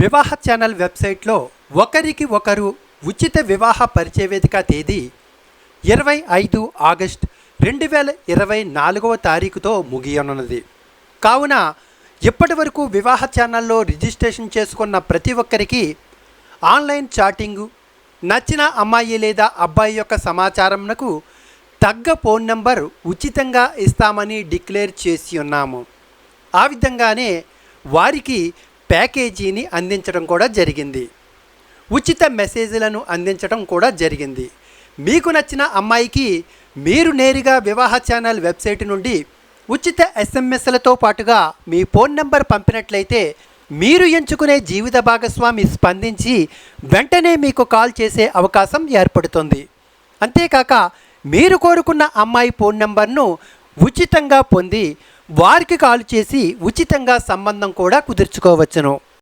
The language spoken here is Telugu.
వివాహ ఛానల్ వెబ్సైట్లో ఒకరికి ఒకరు ఉచిత వివాహ పరిచయ వేదిక తేదీ ఇరవై ఐదు ఆగస్ట్ రెండు వేల ఇరవై నాలుగవ తారీఖుతో ముగియనున్నది. కావున ఇప్పటి వరకు వివాహ ఛానల్లో రిజిస్ట్రేషన్ చేసుకున్న ప్రతి ఒక్కరికి ఆన్లైన్ చాటింగు నచ్చిన అమ్మాయి లేదా అబ్బాయి యొక్క సమాచారంకు తగ్గ ఫోన్ నంబర్ ఉచితంగా ఇస్తామని డిక్లేర్ చేసి ఉన్నాము. ఆ విధంగానే వారికి ప్యాకేజీని అందించడం కూడా జరిగింది. ఉచిత మెసేజ్లను అందించడం కూడా జరిగింది. మీకు నచ్చిన అమ్మాయికి మీరు నేరుగా వివాహ ఛానల్ వెబ్సైట్ నుండి ఉచిత ఎస్ఎంఎస్లతో పాటుగా మీ ఫోన్ నెంబర్ పంపినట్లయితే మీరు ఎంచుకునే జీవిత భాగస్వామి స్పందించి వెంటనే మీకు కాల్ చేసే అవకాశం ఏర్పడుతుంది. అంతేకాక మీరు కోరుకున్న అమ్మాయి ఫోన్ నెంబర్ను ఉచితంగా పొంది వారికి కాల్ చేసి ఉచితంగా సంబంధం కూడా కుదుర్చుకోవచ్చును.